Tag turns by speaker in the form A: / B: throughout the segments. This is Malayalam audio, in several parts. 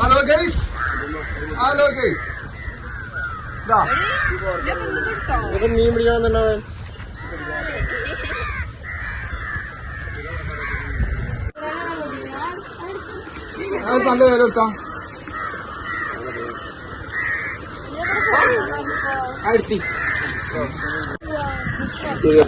A: ഹലോ ഗൈസ് ഹലോ ഗൈസ് മീൻ പിടിക്കാന്നുണ്ടോ നല്ല വില എടുത്താ ആയിരത്തി. അത് എന്തുവാ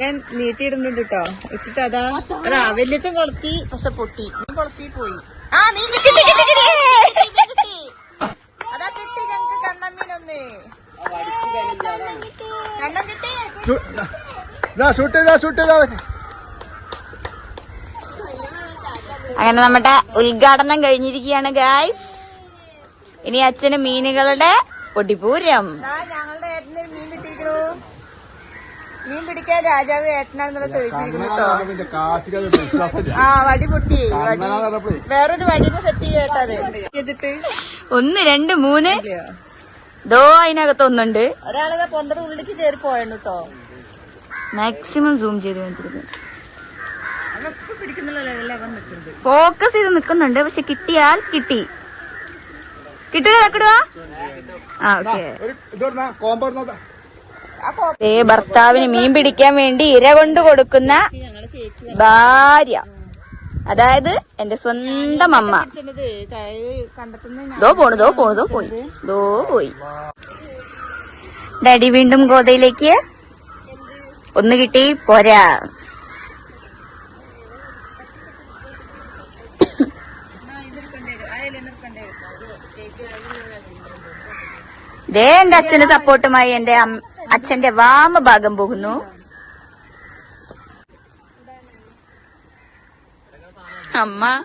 B: ഞാൻ നീട്ടിയിടുന്നുണ്ട് കേട്ടോ ഇട്ടിട്ട് അതാ അതാ വലിയച്ഛൻ കൊളത്തി. പക്ഷെ പൊട്ടി. കൊളത്തി പോയി. ആ നീ. അതാ കിട്ടി ഞങ്ങക്ക് കണ്ണൻ മീനൊന്ന് കണ്ണൻ കിട്ടി
A: ഷൂട്ട് ചെയ്താ ഷൂട്ട് ചെയ്താ.
B: അങ്ങനെ നമ്മുടെ ഉദ്ഘാടനം കഴിഞ്ഞിരിക്കുകയാണ് ഗായ്സ് ഇനി അച്ഛന് മീനുകളുടെ പൊടിപൂരം ഞങ്ങളുടെ ഏട്ടന് മീൻ കിട്ടിയിരിക്കണു മീൻ പിടിക്കാൻ രാജാവ് ഏട്ടനാണെന്നുള്ള ആ വടി. പൊട്ടി വടി വേറൊരു വടിനെ സെറ്റ് ചെയ്യട്ടത് ചെയ്തിട്ട് ഒന്ന് രണ്ട് മൂന്ന്. ദോ അതിനകത്ത് ഒന്നുണ്ട്. ഒരാളെ പൊന്തട ഉള്ളിലേക്ക് കയറി പോയാണ് കേട്ടോ. മാക്സിമം സൂം ചെയ്ത് കാണിച്ചിരുന്നു ഫോക്കസ് ചെയ്ത് നിക്കുന്നുണ്ട് പക്ഷെ കിട്ടിയാൽ കിട്ടി. കിട്ടുക കിട്ടുക. ആ ഓക്കെ ഭർത്താവിന് മീൻ പിടിക്കാൻ വേണ്ടി ഇര കൊണ്ട് കൊടുക്കുന്ന ഭാര്യ. അതായത് എന്റെ സ്വന്തം അമ്മ. ദോ പോണു ദോ പോണു ദോ പോയി ദോ പോയി. ഡാഡി വീണ്ടും ഗോതയിലേക്ക്. ഒന്ന് കിട്ടി പോരാ. ദേ എന്റെ അച്ഛന് സപ്പോർട്ടുമായി എന്റെ അം- വാമ ഭാഗം പോകുന്നു. അമ്മ.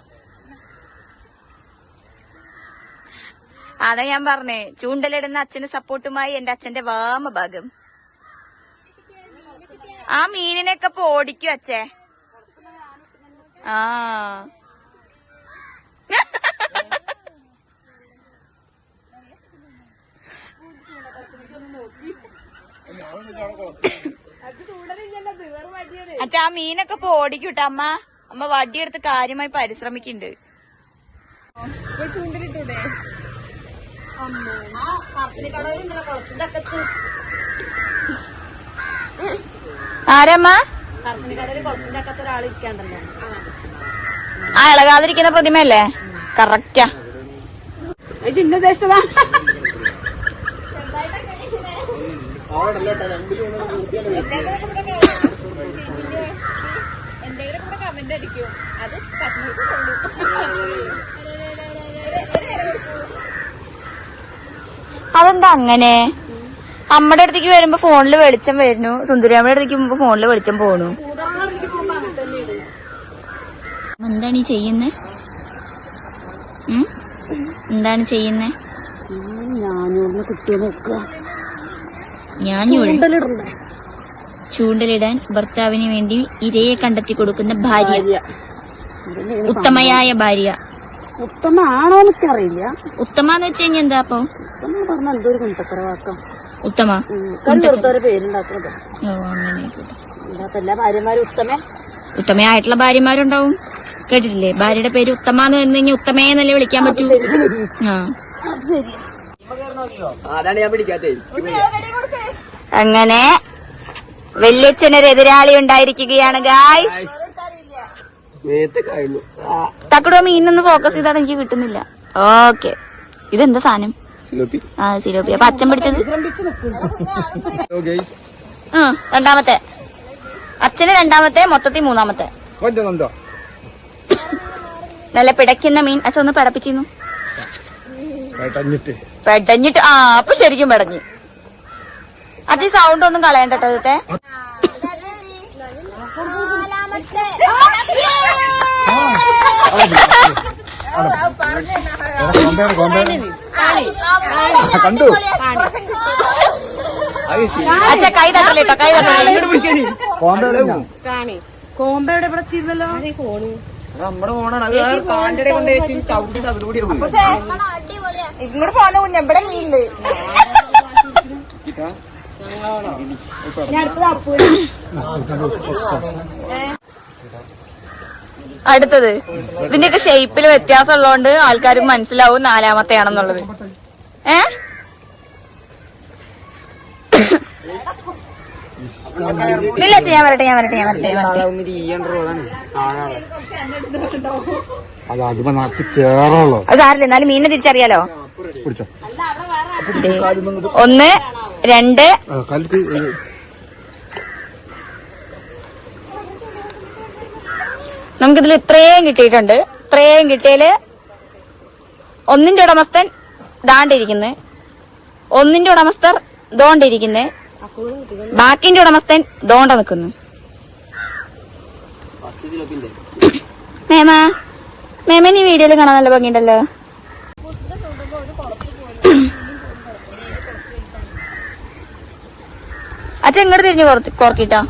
B: അതാ ഞാൻ പറഞ്ഞേ ചൂണ്ടലിടുന്ന അച്ഛന് സപ്പോർട്ടുമായി എന്റെ അച്ഛന്റെ വാമ ഭാഗം. ആ മീനിനെയൊക്കെ ഇപ്പൊ ഓടിക്കും അച്ഛേ. ആ. അച്ഛാ ആ മീനൊക്കെ ഇപ്പൊ ഓടിക്കൂട്ട അമ്മ? അമ്മ വടിയെടുത്ത് കാര്യമായി പരിശ്രമിക്കുന്നുണ്ട്. ആരമ്മ? ആ ഇളകാതിരിക്കുന്ന പ്രതിമയല്ലേ? കറക്റ്റാ
A: രണ്ടിലും ഒന്നും പൂർത്തിയായിട്ട്
B: അതെന്താ അങ്ങനെ? അമ്മയുടെ അടുത്തേക്ക് വരുമ്പോ ഫോണിൽ വെളിച്ചം വരുന്നു. സുന്ദരിയമ്മയുടെ അടുത്തേക്ക് വരുമ്പോ ഫോണിൽ വെളിച്ചം പോണു. എന്താണ് ഈ ചെയ്യുന്നേ? ഉം? എന്താണ് ചെയ്യുന്നേ?
C: ഞാനൂറിന് കുട്ടിയെ നോക്കുക
B: ഞാൻ ചൂണ്ടലിടാൻ ഭർത്താവിന് വേണ്ടി ഇരയെ കണ്ടെത്തി കൊടുക്കുന്ന ഭാര്യ. ഉത്തമയായ ഭാര്യ.
C: ഉത്തമ ആണോ അറിയില്ല
B: ഉത്തമ എന്ന് വെച്ച് കഴിഞ്ഞാ എന്താ അപ്പൊ?
C: പറഞ്ഞ എന്തോ ഒരു
B: ഉത്തമ?
C: പേരുണ്ടാക്കുന്നത്. എല്ലാ ഭാര്യമാരും ഉത്തമേ.
B: ഉത്തമയായിട്ടുള്ള ഭാര്യമാരുണ്ടാവും. കേട്ടിട്ടില്ലേ? ഭാര്യയുടെ പേര് ഉത്തമ എന്ന് വന്നു കഴിഞ്ഞാൽ ഉത്തമയെന്നല്ലേ വിളിക്കാൻ പറ്റൂ? ആ.
D: അതാണ് ഞാൻ പിടിക്കാത്തേ
B: അങ്ങനെ വല്യച്ഛനൊരു എതിരാളി ഉണ്ടായിരിക്കുകയാണ് ഗായ്സ്
D: നേരത്തെ കഴിഞ്ഞു.
B: തക്കടോ മീനൊന്ന് ഫോക്കസ് ചെയ്താണ് എനിക്ക് കിട്ടുന്നില്ല. ഓക്കെ ഇതെന്താ സാധനം? ആ സിലോപ്പി. അപ്പൊ അച്ഛൻ പിടിച്ചത്?
A: ഹലോ ഗൈസ്
B: ആ രണ്ടാമത്തെ. അച്ഛന് രണ്ടാമത്തെ മൊത്തത്തിൽ മൂന്നാമത്തെ. നല്ല പിടയ്ക്കുന്ന മീൻ. അച്ഛൻ ഒന്ന് പിടപ്പിച്ചിരുന്നു. പെടഞ്ഞിട്ട്. ആ അപ്പൊ ശരിക്കും പെടഞ്ഞ്. അച്ഛൻ സൗണ്ട് ഒന്നും കളയണ്ട കേട്ടോ ഇതത്തെ
A: കണ്ടു?
B: അച്ഛ കൈ തട്ടല്ലേ കേട്ടോ കൈ തട്ടല്ലേ.
C: കോമ്പയുടെ ഇവിടെ ചിരുവല്ലോ
D: നമ്മുടെ ഫോണാണ് അത് കാണ്ടടെ കൊണ്ട് വെച്ച് ചവിട്ടി തവിടുകൂടി
B: ഇങ്ങോട്ട് പോന്ന കുഞ്ഞ ഇവിടെ മീനിൽ അടുത്തത്. ഇതിന്റെയൊക്കെ ഷേപ്പിൽ വ്യത്യാസം ഉള്ളതുകൊണ്ട് ആൾക്കാർക്ക് മനസ്സിലാവും നാലാമത്തെ ആണെന്നുള്ളത് ഏ? ഇല്ല ഞാൻ വരട്ടെ ഞാൻ വരട്ടെ ഞാൻ വരട്ടെ.
A: അത്
B: സാരില്ല എന്നാലും മീനിനെ തിരിച്ചറിയാലോ. ഒന്ന് രണ്ട്. നമുക്കിതിൽ ഇത്രയും കിട്ടിയിട്ടുണ്ട്. ഇത്രയും കിട്ടിയാൽ ഒന്നിന്റെ ഉടമസ്ഥൻ ദാണ്ടിരിക്കുന്നു. ഒന്നിന്റെ ഉടമസ്ഥർ ദോണ്ടിരിക്കുന്നു. ബാക്കിന്റെ ഉടമസ്ഥൻ ദോണ്ട നിൽക്കുന്നു. മേമ മേമ നീ വീഡിയോയിൽ കാണാൻ നല്ല ഭംഗിയുണ്ടല്ലോ അച്ഛൻ ഇങ്ങോട്ട് തിരിഞ്ഞു കോർക്കിട്ടോ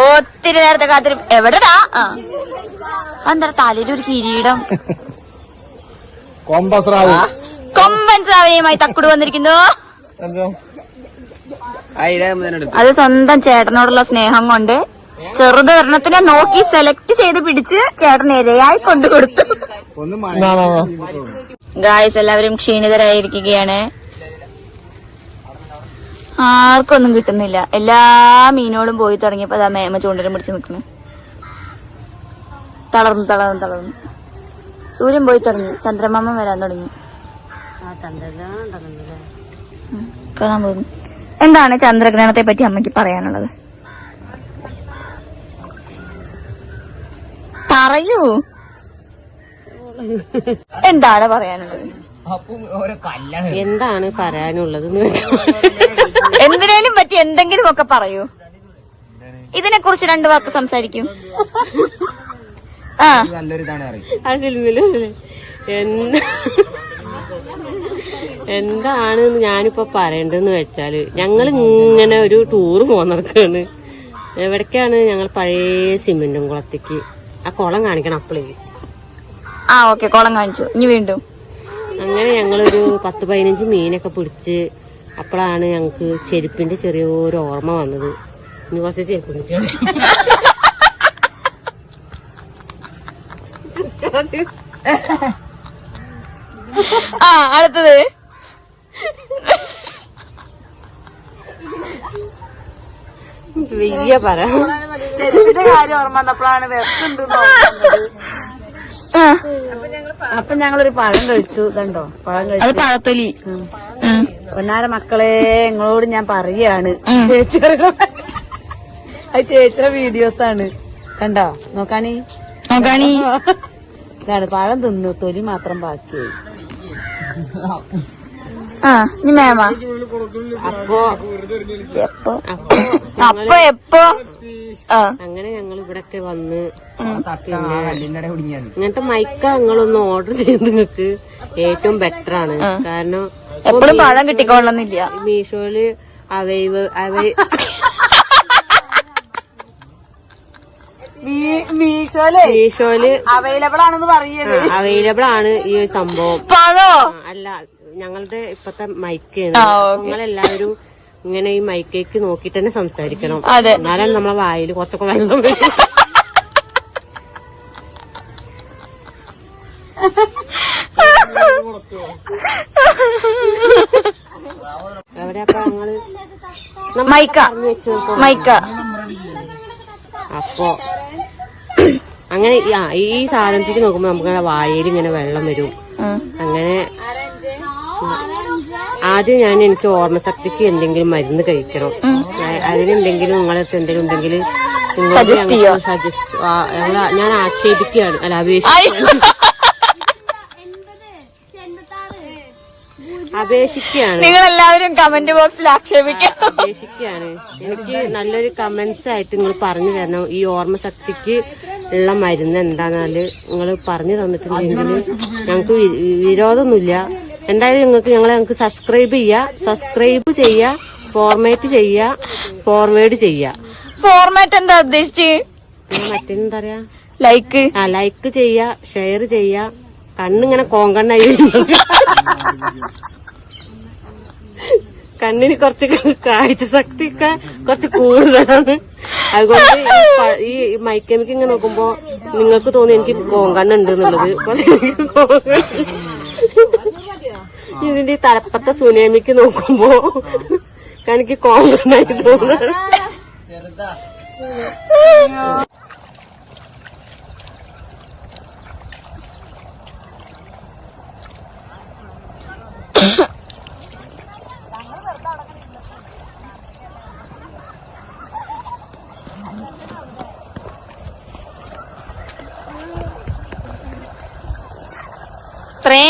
B: ഒത്തിരി നേരത്തെ കാത്തിരി എവിടെടാ? എന്താ തലയിൽ ഒരു കിരീടം. കൊമ്പൻ ശ്രാവണിയുമായി തക്കുട് വന്നിരിക്കുന്നു. അത് സ്വന്തം ചേട്ടനോടുള്ള സ്നേഹം കൊണ്ട് ചെറുതൊരെണ്ണത്തിനെ നോക്കി സെലക്ട് ചെയ്ത് പിടിച്ച് ചേട്ടൻ ഇരയായി കൊണ്ടുകൊടുത്തു
A: കൊടുത്തു.
B: ഗായ്സ് എല്ലാവരും ക്ഷീണിതരായിരിക്കുകയാണ്. ആർക്കൊന്നും കിട്ടുന്നില്ല. എല്ലാ മീനോടും പോയി തുടങ്ങിയപ്പോ അതാ മേമ ചൂണ്ടലും പിടിച്ച് നിൽക്കുന്നു തളർന്നു തളർന്നു തളർന്നു. സൂര്യൻ പോയി തുടങ്ങി. ചന്ദ്രമാമൻ വരാൻ തുടങ്ങി. കാണാൻ പോകുന്നു എന്താണ് ചന്ദ്രഗ്രഹണത്തെ പറ്റി അമ്മയ്ക്ക് പറയാനുള്ളത്? പറയൂ. എന്താണ് പറയാനുള്ളത്?
C: എന്താണ് പറയാനുള്ളത്
B: എന്തിനേലും പറ്റി എന്തെങ്കിലും ഒക്കെ പറയൂ. ഇതിനെ കുറിച്ച് രണ്ടു വാക്ക് സംസാരിക്കും. ആ.
D: നല്ലൊരു
C: എന്താ എന്താണ് ഞാനിപ്പോ പറയണ്ടെന്ന് വെച്ചാൽ ഞങ്ങൾ ഇങ്ങനെ ഒരു ടൂറ് പോന്നിടക്കാണ്. എവിടേക്കാണ് ഞങ്ങൾ പഴയ സിമെന്റും കുളത്തേക്ക്? ആ കുളം കാണിക്കണം അപ്പളേ.
B: ആ ഓക്കെ കുളം കാണിച്ചു. ഇനി വീണ്ടും.
C: അങ്ങനെ ഞങ്ങളൊരു പത്ത് പതിനഞ്ച് മീനൊക്കെ പിടിച്ച് അപ്പോഴാണ് ഞങ്ങൾക്ക് ചെരുപ്പിന്റെ ചെറിയൊരു ഓർമ്മ വന്നത്. ഇനി കുറച്ച് ചെരുപ്പ് കിട്ടിയാണ്
B: ആ അടുത്തത്.
C: വലിയ പറ.
B: ആ,
C: അപ്പൊ ഞങ്ങളൊരു പഴം കഴിച്ചു ഇതുണ്ടോ? പഴം കഴിച്ചു.
B: അത് പഴത്തൊലി
C: ഒന്നാര മക്കളെ നിങ്ങളോട് ഞാൻ പറയാണ്. ചേച്ചിയുടെ അത് ചേച്ചിയുടെ വീഡിയോസ് ആണ്. കണ്ടോ? നോക്കാണി
B: നോക്കാണി
C: ഇതാണ് പഴം തിന്നു തൊലി മാത്രം ബാക്കിയായി.
B: ആ ഇനി മേമ
C: അപ്പോ
B: എപ്പോ?
C: അപ്പൊ
B: അപ്പൊ എപ്പോ?
C: അങ്ങനെ ഞങ്ങൾ ഇവിടൊക്കെ വന്ന് ഇങ്ങനത്തെ മൈക്ക ഞങ്ങളൊന്ന് ഓർഡർ ചെയ്ത് നിങ്ങൾക്ക് ഏറ്റവും ബെറ്റർ ആണ്. കാരണം
B: എപ്പോഴും പഴം കിട്ടിക്കൊള്ളണമെന്നില്ല.
C: മീഷോയിൽ അവൈവ് അവൈ മീഷോയിൽ
B: അവൈലബിൾ ആണെന്ന് പറയുന്നത്
C: അവൈലബിൾ ആണ് ഈ ഒരു സംഭവം.
B: പഴോ
C: അല്ല ഞങ്ങളുടെ ഇപ്പത്തെ
B: മൈക്ക്.
C: നിങ്ങളെല്ലാവരും ഇങ്ങനെ ഈ മൈക്കേക്ക് നോക്കിട്ട് തന്നെ സംസാരിക്കണം.
B: എന്നാലാണ്
C: എന്നാലും നമ്മളെ വായിൽ കുറച്ചൊക്കെ വെള്ളം വരും. എവിടെ അപ്പൊ ഞങ്ങൾ
B: മൈക്ക. മൈക്ക.
C: അപ്പൊ അങ്ങനെ ഈ- സാധനത്തേക്ക് നോക്കുമ്പോ നമുക്ക് വായിൽ ഇങ്ങനെ വെള്ളം വരും. അങ്ങനെ ആദ്യം ഞാൻ എനിക്ക് ഓർമ്മശക്തിക്ക് എന്തെങ്കിലും മരുന്ന് കഴിക്കണം. അതിനെന്തെങ്കിലും നിങ്ങളെ എന്തെങ്കിലും ഉണ്ടെങ്കിൽ? സജസ്റ്റ് ഞാൻ ആക്ഷേപിക്കുകയാണ്. അല്ല അപേക്ഷിക്കുകയാണ്. അപേക്ഷിക്കുകയാണ്.
B: നിങ്ങൾ എല്ലാവരും കമന്റ് ബോക്സിൽ ആക്ഷേപിക്കാം
C: അപേക്ഷിക്കുകയാണ്. എനിക്ക് നല്ലൊരു കമന്റ്സ് ആയിട്ട് നിങ്ങൾ പറഞ്ഞു തരണം. ഈ ഓർമ്മശക്തിക്ക് ഉള്ള മരുന്ന് എന്താന്നാൽ നിങ്ങൾ പറഞ്ഞു തന്നിട്ടുണ്ടെങ്കിൽ ഞങ്ങൾക്ക് വിരോധമൊന്നുമില്ല. എന്തായാലും നിങ്ങൾക്ക് ഞങ്ങളെ ഞങ്ങൾക്ക് സബ്സ്ക്രൈബ് ചെയ്യുക സബ്സ്ക്രൈബ് ചെയ്യുക ഫോർമാറ്റ് ചെയ്യുക ഫോർവേഡ് ചെയ്യുക
B: ഫോർമാറ്റ് എന്താ ഉദ്ദേശിച്ച്?
C: മറ്റെന്താ പറയാ?
B: ലൈക്ക്
C: ആ ലൈക്ക് ചെയ്യുക ഷെയർ ചെയ്യുക കണ്ണിങ്ങനെ കോങ്കണ്ണായി. കണ്ണിന് കുറച്ച് കാഴ്ച ശക്തി ഒക്കെ കുറച്ച് കൂടുതലാണ്. അതുകൊണ്ട് ഈ മൈക്ക് ഈ മൈക്കമിക്ക് ഇങ്ങനെ നോക്കുമ്പോ നിങ്ങൾക്ക് തോന്നി എനിക്ക് കോങ്കണ്ണുണ്ട് എന്നുള്ളത്. പക്ഷെ ഇതിന്റെ ഈ തലപ്പത്തെ സുനേമിക്ക് നോക്കുമ്പോ എനിക്ക് കോങ്കണ്ണായി തോന്നുന്നത്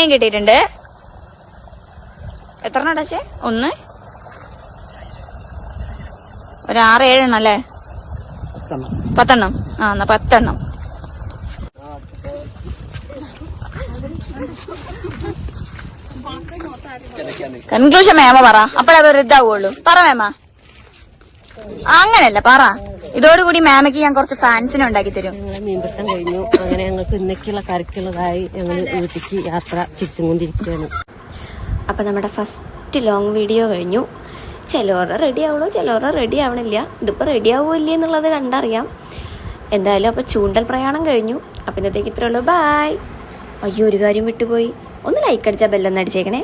B: ഇത്രയും കിട്ടിയിട്ടുണ്ട്. എത്ര അടച്ചേ? ഒന്ന്. ഒരു ആറ് ഏഴെണ്ണം അല്ലേ? പത്തെണ്ണം. ആ എന്നാ പത്തെണ്ണം. കൺക്ലൂഷൻ മേമ പറ. അപ്പഴത് ഒരു ഇതാവുള്ളൂ പറ മേമ അങ്ങനല്ല പറ. ഇതോടുകൂടി മാമയ്ക്ക് ഞാൻ കുറച്ച് ഫാൻസിനെ ഉണ്ടാക്കി തരും.
C: ഞങ്ങളെ മീൻപിടുത്തം കഴിഞ്ഞു. അങ്ങനെ ഞങ്ങൾക്ക് ഇന്നേക്കുള്ള കറിക്കുള്ളതായി ഞങ്ങൾ വീട്ടിലേക്ക് യാത്ര തിരിച്ചുകൊണ്ടിരിക്കുകയാണ്.
E: അപ്പം നമ്മുടെ ഫസ്റ്റ് ലോങ് വീഡിയോ കഴിഞ്ഞു. ചിലവരുടെ റെഡി ആവണോ? ചിലവരുടെ റെഡി ആവണില്ല. ഇതിപ്പോൾ റെഡി ആവുമല്ലേ എന്നുള്ളത് കണ്ടറിയാം. എന്തായാലും അപ്പോൾ ചൂണ്ടൽ പ്രയാണം കഴിഞ്ഞു. അപ്പം ഇന്നത്തേക്ക് ഇത്രേ ഉള്ളൂ. ബായ് അയ്യോ ഒരു കാര്യം വിട്ടുപോയി. ഒന്ന് ലൈക്ക് അടിച്ചാൽ ബെല്ലൊന്ന് അടിച്ചേക്കണേ.